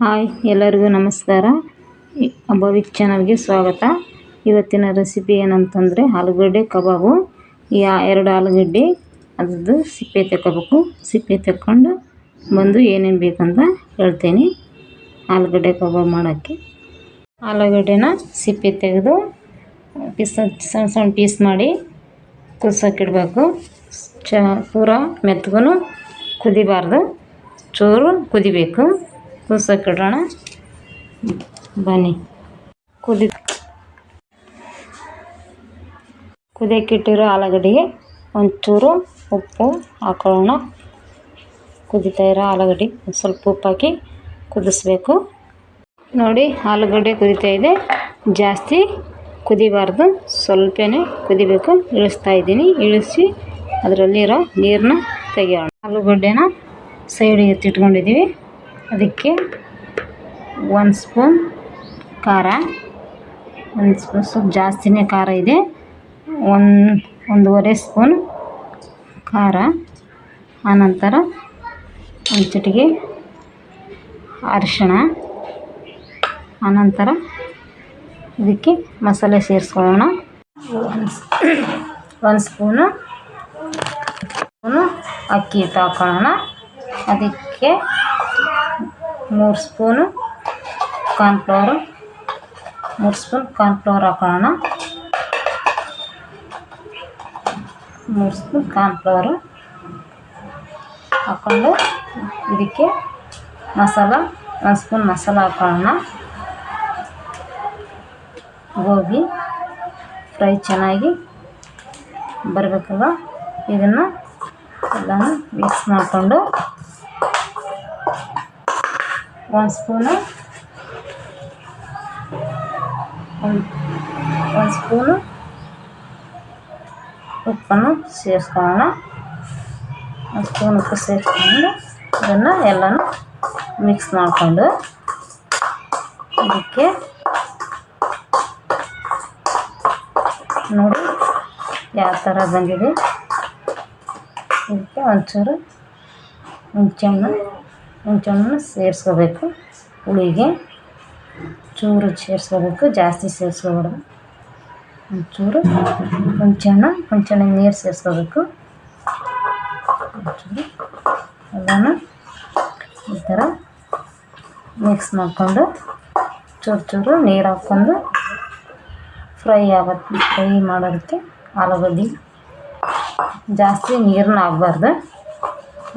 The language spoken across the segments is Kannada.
ಹಾಯ್, ಎಲ್ಲರಿಗೂ ನಮಸ್ಕಾರ. ಅಬವಿಕ್ ಚಾನಲ್ಗೆ ಸ್ವಾಗತ. ಇವತ್ತಿನ ರೆಸಿಪಿ ಏನಂತಂದರೆ ಆಲೂಗಡ್ಡೆ ಕಬಾಬು. ಯಾ ಎರಡು ಆಲೂಗಡ್ಡೆ ಅದ್ರದ್ದು ಸಿಪ್ಪೆ ತೆಕ್ಕೋಬೇಕು. ಸಿಪ್ಪೆ ತೆಕ್ಕೊಂಡು ಬಂದು ಏನೇನು ಬೇಕಂತ ಹೇಳ್ತೀನಿ ಆಲೂಗಡ್ಡೆ ಕಬಾಬ್ ಮಾಡೋಕ್ಕೆ. ಆಲೂಗಡ್ಡೆನ ಸಿಪ್ಪೆ ತೆಗೆದು ಪೀಸ್ ಸಣ್ಣ ಸಣ್ಣ ಪೀಸ್ ಮಾಡಿ ಕುದಿಸೋಕ್ಕಿಡಬೇಕು ಚ ಪೂರ ಮೆತ್ತಗೂ ಕುದಿಬಾರ್ದು. ಚೂರು ಕುದಿಬೇಕು. ಕುದಿಸೋಕ್ಕಿಡೋಣ ಬನ್ನಿ. ಕುದಿ ಕುದಿಯಕ್ಕಿಟ್ಟಿರೋ ಆಲೂಗಡ್ಡೆಗೆ ಒಂಚೂರು ಉಪ್ಪು ಹಾಕೊಳ್ಳೋಣ. ಕುದಿತಾ ಇರೋ ಆಲೂಗಡ್ಡೆ ಸ್ವಲ್ಪ ಉಪ್ಪು ಹಾಕಿ ಕುದಿಸ್ಬೇಕು. ನೋಡಿ, ಆಲೂಗಡ್ಡೆ ಕುದಿತಾ ಇದೆ. ಜಾಸ್ತಿ ಕುದಿಬಾರ್ದು. ಸ್ವಲ್ಪನೇ ಕುದಿಬೇಕು. ಇಳಿಸ್ತಾ ಇದ್ದೀನಿ. ಇಳಿಸಿ ಅದರಲ್ಲಿರೋ ನೀರನ್ನ ತೆಗೆಯೋಣ. ಆಲೂಗಡ್ಡೆನ ಸೈಡಿಗೆ ಎತ್ತಿಟ್ಕೊಂಡಿದ್ದೀವಿ. ಅದಕ್ಕೆ ಒಂದು ಸ್ಪೂನ್ ಖಾರ, ಒಂದು ಸ್ಪೂನ್ ಸ್ವಲ್ಪ ಜಾಸ್ತಿನೇ ಖಾರ ಇದೆ. ಒಂದು, ಒಂದೂವರೆ ಸ್ಪೂನ್ ಖಾರ. ಆನಂತರ ಒಂದು ಚಿಟಿಕೆ ಅರಿಶಿಣ. ಆನಂತರ ಇದಕ್ಕೆ ಮಸಾಲೆ ಸೇರಿಸ್ಕೊಳ್ಳೋಣ. ಒಂದು ಸ್ಪೂನು ಸ್ಪೂನು ಅಕ್ಕಿ ತಗೊಳ್ಳೋಣ ಅದಕ್ಕೆ ಮೂರು ಸ್ಪೂನು ಕಾರ್ನ್ಫ್ಲವರು ಮೂರು ಸ್ಪೂನ್ ಕಾರ್ನ್ಫ್ಲವರ್ ಹಾಕೋಣ. ಮೂರು ಸ್ಪೂನ್ ಕಾರ್ನ್ಫ್ಲವರು ಹಾಕ್ಕೊಂಡು ಇದಕ್ಕೆ ಮಸಾಲ, ಒಂದು ಸ್ಪೂನ್ ಮಸಾಲ ಹಾಕೋಣ. ಗೋಬಿ ಫ್ರೈ ಚೆನ್ನಾಗಿ ಬರಬೇಕಲ್ಲ ಇದನ್ನು ಎಲ್ಲನೂ ಮಿಕ್ಸ್ ಮಾಡಿಕೊಂಡು ಒಂದು ಸ್ಪೂನು ಒಂದು ಒಂದು ಸ್ಪೂನು ಉಪ್ಪನ್ನು ಸೇರಿಸ್ಕೊಳ್ಳೋಣ ಒಂದು ಸ್ಪೂನ್ ಉಪ್ಪು ಸೇರಿಸ್ಕೊಂಡು ಇದನ್ನು ಎಲ್ಲನೂ ಮಿಕ್ಸ್ ಮಾಡಿಕೊಂಡು ಇದಕ್ಕೆ ನೋಡಿ ಯಾವ ಥರ ಬಂದಿದೆ ಇದಕ್ಕೆ ಒಂಚೂರು ಹುಂಚೆಹಣ್ಣು ಹುಂಚೆಹಣ್ಣು ಸೇರಿಸ್ಕೋಬೇಕು. ಹುಳಿಗೆ ಚೂರು ಸೇರಿಸ್ಕೋಬೇಕು, ಜಾಸ್ತಿ ಸೇರಿಸ್ಕೋಬಾರ್ದು. ಒಂಚೂರು ಹುಂಚೆಹಣ್ಣು ಹುಂಚೆಹಣ್ಣಿಗೆ ನೀರು ಸೇರಿಸ್ಕೋಬೇಕು. ಎಲ್ಲನೂ ಈ ಥರ ಮಿಕ್ಸ್ ಮಾಡಿಕೊಂಡು ಚೂರು ಚೂರು ನೀರು ಹಾಕ್ಕೊಂಡು ಫ್ರೈ ಆಗುತ್ತೆ, ಫ್ರೈ ಮಾಡೋದಕ್ಕೆ ಆಲೂಗಡ್ಡೆ. ಜಾಸ್ತಿ ನೀರನ್ನ ಆಗಬಾರ್ದು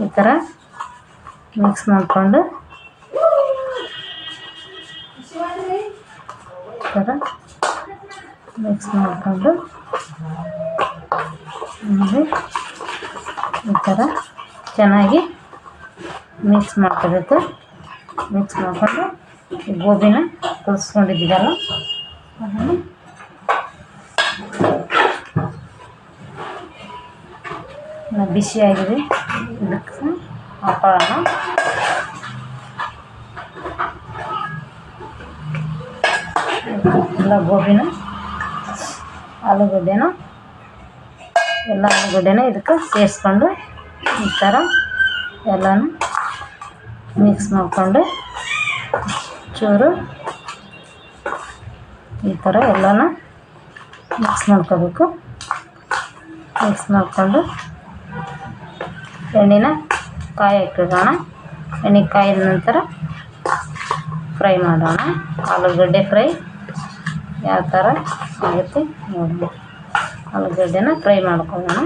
ಈ ಥರ ಮಿಕ್ಸ್ ಮಾಡಿಕೊಂಡು. ಥರ ಮಿಕ್ಸ್ ಮಾಡಿಕೊಂಡು. ಆಮೇಲೆ ಈ ಥರ ಚೆನ್ನಾಗಿ ಮಿಕ್ಸ್ ಮಾಡ್ಕೋಬೇಕು ಮಿಕ್ಸ್ ಮಾಡಿಕೊಂಡು ಗೋಬಿನ ಕುದಿಸ್ಕೊಂಡಿದ್ದೀವಲ್ಲ ಅದನ್ನು ಬಿಸಿ ಬಿಸಿಯಾಗಿದೆ. ಇದಕ್ಕೆ ಹಾಕೊಳ್ಳೋಣ ಎಲ್ಲ ಗೋಬಿನ ಆಲೂಗಡ್ಡೆನ ಎಲ್ಲ ಆಲೂಗಡ್ಡೆನ ಇದಕ್ಕೆ ಸೇರಿಸ್ಕೊಂಡು ಈ ಥರ ಎಲ್ಲನೂ ಮಿಕ್ಸ್ ಮಾಡಿಕೊಂಡು ಚೂರು ಈ ಥರ ಎಲ್ಲನ ಮಿಕ್ಸ್ ಮಾಡ್ಕೋಬೇಕು ಮಿಕ್ಸ್ ಮಾಡಿಕೊಂಡು ಎಣ್ಣೆನ ಕಾಯಕ್ಕಿಡೋಣ ಎಣ್ಣೆ ಕಾಯಿದ ನಂತರ ಫ್ರೈ ಮಾಡೋಣ. ಆಲೂಗಡ್ಡೆ ಫ್ರೈ ಯಾವ ಥರ ಆಗುತ್ತೆ ನೋಡೋಣ. ಆಲೂಗಡ್ಡೆನ ಫ್ರೈ ಮಾಡ್ಕೊಳ್ಳೋಣ.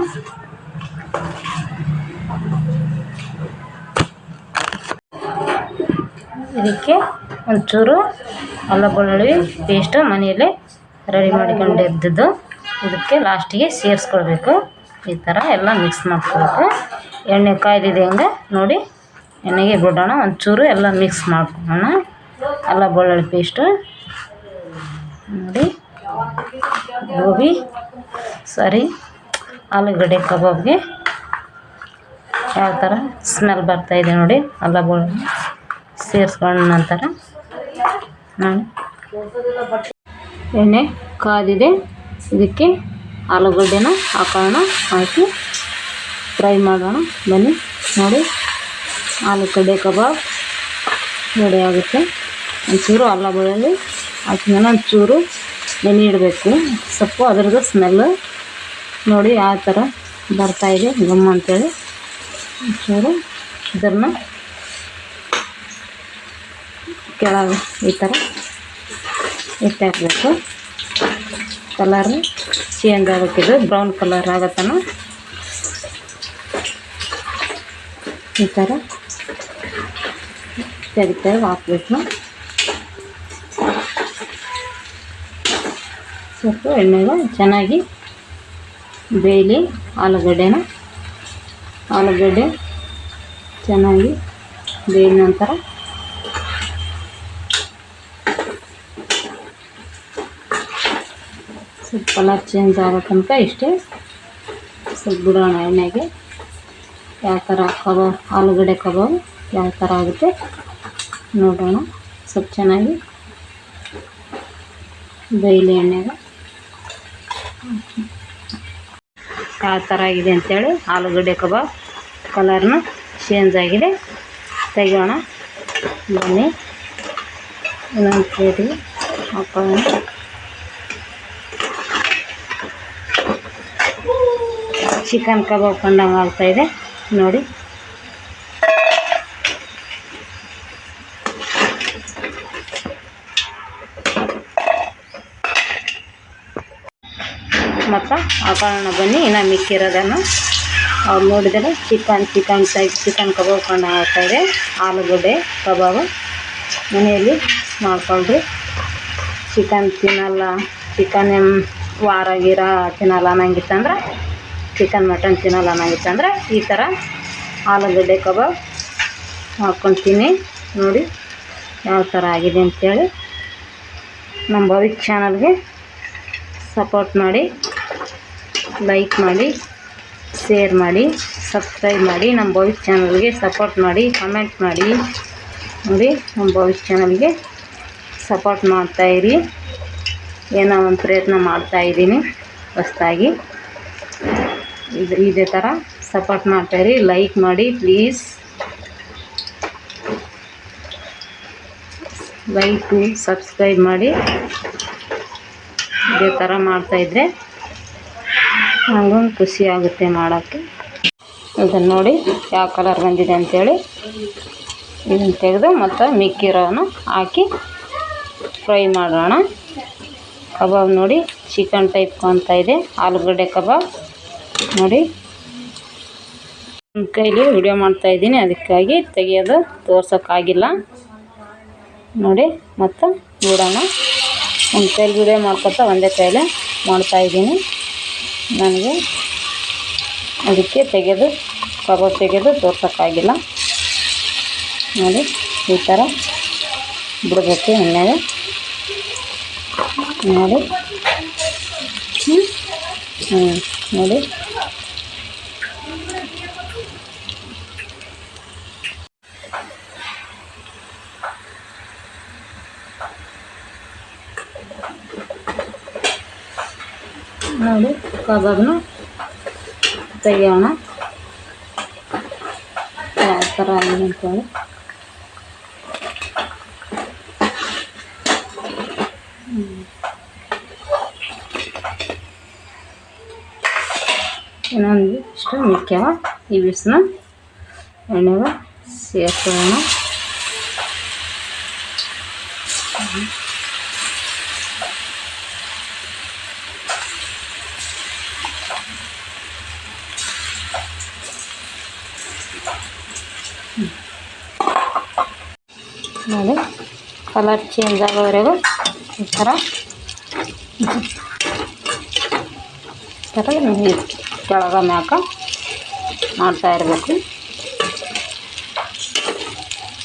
ಇದಕ್ಕೆ ಒಂಚೂರು ಅಲ್ಲ ಬೆಳ್ಳುಳ್ಳಿ ಪೇಸ್ಟು ಮನೆಯಲ್ಲೇ ರೆಡಿ ಮಾಡಿಕೊಂಡಿದ್ದದ್ದು ಇದಕ್ಕೆ ಲಾಸ್ಟಿಗೆ ಸೇರಿಸ್ಕೊಳ್ಬೇಕು. ಈ ಥರ ಎಲ್ಲ ಮಿಕ್ಸ್ ಮಾಡ್ಕೊಬೇಕು ಎಣ್ಣೆ ಕಾಯ್ದಿದೆ ಹಂಗೆ ನೋಡಿ, ಎಣ್ಣೆಗೆ ಬಿಡೋಣ ಒಂಚೂರು ಎಲ್ಲ ಮಿಕ್ಸ್ ಮಾಡ್ಕೊಳ್ಳೋಣ. ಎಲ್ಲ ಬೆಳ್ಳುಳ್ಳಿ ಪೇಸ್ಟು ನೋಡಿ. ಗೋಬಿ, ಸರಿ. ಆಲೂಗಡ್ಡೆ ಕಬಾಬ್ಗೆ ಯಾವ ಥರ ಸ್ಮೆಲ್ ಬರ್ತಾಯಿದೆ ನೋಡಿ ಅಲ್ಲ ಬೆಳ್ಳುಳ್ಳಿ ಸೇರಿಸ್ಕೊಂಡ ನಂತರ ನಾನು ಎಣ್ಣೆ ಕಾದಿದೆ ಇದಕ್ಕೆ ಆಲೂಗಡ್ಡೆನ ಹಾಕೋಣ ಹಾಕಿ ಫ್ರೈ ಮಾಡೋಣ. ಬನ್ನಿ, ನೋಡಿ. ಆಲೂಗಡ್ಡೆ ಕಬಾಬ್ ರೆಡಿ ಆಗುತ್ತೆ. ಒಂಚೂರು ಅಲ್ಲ ಬೆಳ್ಳುಳ್ಳಿ ಹಾಕಿದ್ಮೇಲೆ ಒಂಚೂರು ನೆನೆ ಇಡಬೇಕು. ಸೊಪ್ಪು ಅದ್ರದ್ದು ಸ್ಮೆಲ್ಲು ನೋಡಿ ಆ ಥರ ಬರ್ತಾಯಿದೆ ಗಮ್ಮ ಅಂತೇಳಿ. ಒಂಚೂರು ಇದನ್ನು ಕೆಳಗೆ ಈ ಥರ ಇಟ್ಟಾಕಬೇಕು. ಕಲರ್ ಚೇಂಜ್ ಆಗಬೇಕಿದು ಬ್ರೌನ್ ಕಲರ್ ಆಗತ್ತನ ಈ ಥರ ತೆಗಿ ತೆಗೆದು ಹಾಕ್ಬೇಕು. ಸ್ವಲ್ಪ ಎಣ್ಣೆಗೆ ಚೆನ್ನಾಗಿ ಬೇಯಲಿ ಆಲೂಗಡ್ಡೆನ. ಆಲೂಗಡ್ಡೆ ಚೆನ್ನಾಗಿ ಬೇಯಿದ ನಂತರ ಸ್ವಲ್ಪ ಕಲರ್ ಚೇಂಜ್ ಆಗೋ ತನಕ ಇಷ್ಟೇ ಸ್ವಲ್ಪ ಬಿಡೋಣ ಎಣ್ಣೆಗೆ. ಯಾವ ಥರ ಕಬಾಬ್ ಆಲೂಗಡ್ಡೆ ಕಬಾಬ್ ಯಾವ ಥರ ಆಗುತ್ತೆ ನೋಡೋಣ. ಸ್ವಲ್ಪ ಚೆನ್ನಾಗಿ ಬೈಲಿ ಎಣ್ಣೆಗೆ ಯಾವ ಥರ ಆಗಿದೆ ಅಂಥೇಳಿ ಆಲೂಗಡ್ಡೆ ಕಬಾಬ್ ಕಲರ್ನ ಚೇಂಜ್ ಆಗಿದೆ. ತೆಗೆಯೋಣ. ಬನ್ನಿ. ಇನ್ನೊಂದು ಪ್ಲೇಟಿಗೆ ಹಾಕೋಣ ಚಿಕನ್ ಕಬಾಬ್ ಕಂಡಂಗೆ ಆಗ್ತಾಯಿದೆ ನೋಡಿ. ಮತ್ತು ಹಾಕೊಳ್ಳೋಣ ಬನ್ನಿ, ಇನ್ನು ಮಿಕ್ಕಿರೋದನ್ನು. ಅವ್ರು ನೋಡಿದರೆ ಚಿಕನ್ ಚಿಕನ್ ಟೈಪ್ ಚಿಕನ್ ಕಬಾಬ್ ಕಂಡು ಹಾಕ್ತಾ ಇದೆ. ಆಲೂಗಡ್ಡೆ, ಕಬಾಬ್. ಮನೆಯಲ್ಲಿ ಮಾಡ್ಕೊಳ್ರಿ ಚಿಕನ್ ತಿನ್ನಲ್ಲ, ಚಿಕನ್ ವಾರ ಗೀರ ತಿನ್ನಲ್ಲ ಅನ್ನಂಗಿತ್ತಂದ್ರೆ ಚಿಕನ್ ಮಟನ್ ತಿನ್ನಲ್ಲ ಅನ್ನಂಗಿತ್ತಂದ್ರೆ ಈ ಥರ ಆಲೂಗಡ್ಡೆ ಕಬಾಬ್ ಮಾಡ್ಕೊತೀನಿ. ನೋಡಿ ಯಾವ ಥರ ಆಗಿದೆ ಅಂತೇಳಿ ನಮ್ಮ ಭವಿಕ್ ಚಾನಲ್ಗೆ ಸಪೋರ್ಟ್ ಮಾಡಿ ಲೈಕ್ ಮಾಡಿ ಶೇರ್ ಮಾಡಿ ಸಬ್ಸ್ಕ್ರೈಬ್ ಮಾಡಿ, ನಮ್ಮ ಭವಿಕ್ ಚಾನಲ್ಗೆ ಸಪೋರ್ಟ್ ಮಾಡಿ ಕಮೆಂಟ್ ಮಾಡಿ. ನೋಡಿ ನಮ್ಮ ಭವಿಕ್ ಚಾನಲ್ಗೆ ಸಪೋರ್ಟ್ ಮಾಡ್ತಾಯಿರಿ ಏನೋ ಒಂದು ಪ್ರಯತ್ನ ಮಾಡ್ತಾಯಿದ್ದೀನಿ ಹೊಸ್ದಾಗಿ. ಇದು ಥರ ಸಪೋರ್ಟ್ ಮಾಡ್ತಾಯಿರಿ ಲೈಕ್ ಮಾಡಿ ಪ್ಲೀಸ್ ಲೈಕು ಸಬ್ಸ್ಕ್ರೈಬ್ ಮಾಡಿ. ಇದೇ ಥರ ಮಾಡ್ತಾಯಿದ್ರೆ ನಂಗೊಂದು ಖುಷಿ ಆಗುತ್ತೆ ಮಾಡೋಕ್ಕೆ. ಇದನ್ನು ನೋಡಿ ಯಾವ ಕಲರ್ ಬಂದಿದೆ ಅಂಥೇಳಿ ಇದನ್ನು ತೆಗೆದು ಮತ್ತು ಮಿಕ್ಕಿರೋನ ಹಾಕಿ ಫ್ರೈ ಮಾಡೋಣ. ಕಬಾಬ್ ನೋಡಿ ಚಿಕನ್ ಟೈಪ್ ಕಾಣ್ತಾಯಿದೆ. ಆಲೂಗಡ್ಡೆ ಕಬಾಬ್. ನೋಡಿ. ನನ್ನ ಕೈಲಿ ವಿಡಿಯೋ ಮಾಡ್ತಾಯಿದ್ದೀನಿ ಅದಕ್ಕಾಗಿ ತೆಗೆಯೋದು ತೋರ್ಸೋಕ್ಕಾಗಿಲ್ಲ. ನೋಡಿ, ಮತ್ತು ನೋಡೋಣ. ಒಂದು ಕೈಲಿ ವಿಡಿಯೋ ಮಾಡ್ಕೊತಾ ಒಂದೇ ಮಾಡ್ತಾ ಮಾಡ್ತಾಯಿದ್ದೀನಿ ನನಗೆ ಅದಕ್ಕೆ ತೆಗೆದು ಕಬಾಬ್ ತೆಗೆದು ತೋರ್ಸೋಕ್ಕಾಗಿಲ್ಲ. ನೋಡಿ, ಈ ಥರ ಬಿಡಬೇಕು ಎಣ್ಣೆಗೆ ನೋಡಿ. ಹ್ಞೂ ನೋಡಿ. ನೋಡಿ ಕಬಾಬ್ನ ತೆಗಿಯೋಣ ಯಾವ ಥರ ಆಗಿದೆ ಅಂತೇಳಿ ಇನ್ನೊಂದು ಇಷ್ಟು ಮಿಕ್ಕ್ಯಾವ ಈ ಬಿಸ್ನ ಎಣ್ಣೆಗೆ ಸೇರ್ಕೊಳ್ಳೋಣ ಕಲರ್ ಚೇಂಜ್ ಆಗೋವರೆಗೂ ಈ ಥರ ಈ ಥರ ನೀರು ಕೆಳಗೆ ಮ್ಯಾಕ ಮಾಡ್ತಾ ಇರಬೇಕು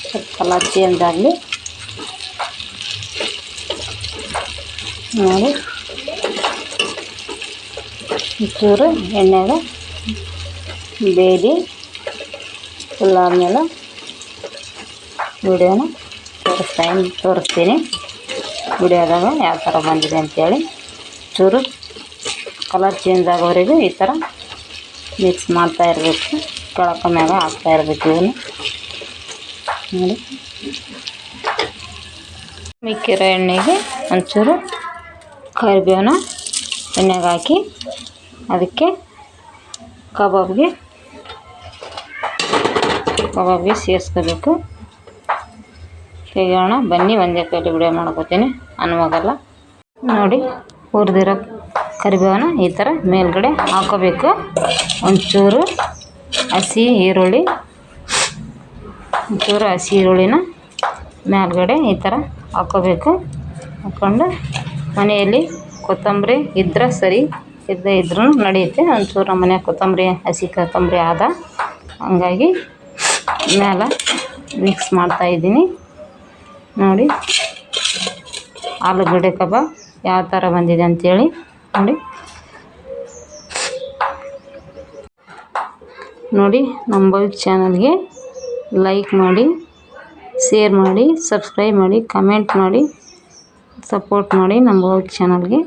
ಸ್ವಲ್ಪ ಕಲರ್ ಚೇಂಜ್ ಆಗಲಿ ನೋಡಿ ಚೂರು ಎಣ್ಣೆಗೆ ಬೇದಿ ಫುಲ್ ಆದಮೇಲೆ ವಿಡಿಯೋನ ತೋರಿಸ್ತಾ ತೋರಿಸ್ತೀನಿ. ವಿಡಿಯೋದಾಗ ಯಾವ ಥರ ಬಂದಿದೆ ಅಂತೇಳಿ. ಚೂರು ಕಲರ್ ಚೇಂಜ್ ಆಗೋವರೆಗೂ ಈ ಥರ ಮಿಕ್ಸ್ ಮಾಡ್ತಾ ಇರಬೇಕು. ಕೆಳಕ ಮ್ಯಾಗ ಹಾಕ್ತಾ ಇರಬೇಕು ಇವನು. ನೋಡಿ. ಮಿಕ್ಕಿರೋ ಎಣ್ಣೆಗೆ ಒಂಚೂರು ಕರಿಬೇವನ್ನ ಎಣ್ಣೆಗೆ ಹಾಕಿ ಅದಕ್ಕೆ ಕಬಾಬ್ಗೆ ಕಬಾಬ್ಗೆ ಸೇರಿಸ್ಕೋಬೇಕು. ತೆಗೋಣ ಬನ್ನಿ, ಒಂದೇ ಕೈಲಿ ವಿಡಿಯೋ ಮಾಡ್ಕೋತೀನಿ. ಅನ್ನುವಾಗಲ್ಲ. ನೋಡಿ, ಹುರಿದಿರೋ ಕರಿಬೇವನ್ನ ಈ ಥರ ಮೇಲ್ಗಡೆ ಹಾಕೋಬೇಕು. ಒಂಚೂರು ಹಸಿ ಈರುಳ್ಳಿ, ಒಂಚೂರು ಹಸಿ ಈರುಳ್ಳಿನ ಮೇಲ್ಗಡೆ ಈ ಥರ ಹಾಕೋಬೇಕು. ಹಾಕ್ಕೊಂಡು ಮನೆಯಲ್ಲಿ ಕೊತ್ತಂಬರಿ ಇದ್ದರೆ ಸರಿ, ಇದ್ದೇ ಇದ್ರೂ ನಡೆಯುತ್ತೆ. ಒಂಚೂರು ನಮ್ಮ ಮನೆ ಕೊತ್ತಂಬರಿ, ಹಸಿ ಕೊತ್ತಂಬರಿ ಆದ, ಹಂಗಾಗಿ ಮೇಲೆ ಮಿಕ್ಸ್ ಮಾಡ್ತಾಯಿದ್ದೀನಿ ನೋಡಿ. ಆಲೂಗಡ್ಡೆ ಕಬಾಬ್ ಯಾವ ಥರ ಬಂದಿದೆ ಅಂಥೇಳಿ ನೋಡಿ. ನೋಡಿ ನಮ್ಮ ಬೈಕ್ ಚಾನಲ್ಗೆ ಲೈಕ್ ಮಾಡಿ, ಶೇರ್ ಮಾಡಿ, ಸಬ್ಸ್ಕ್ರೈಬ್ ಮಾಡಿ, ಕಮೆಂಟ್ ಮಾಡಿ, ಸಪೋರ್ಟ್ ಮಾಡಿ ನಮ್ಮ ಬೈಕ್ ಚಾನಲ್ಗೆ.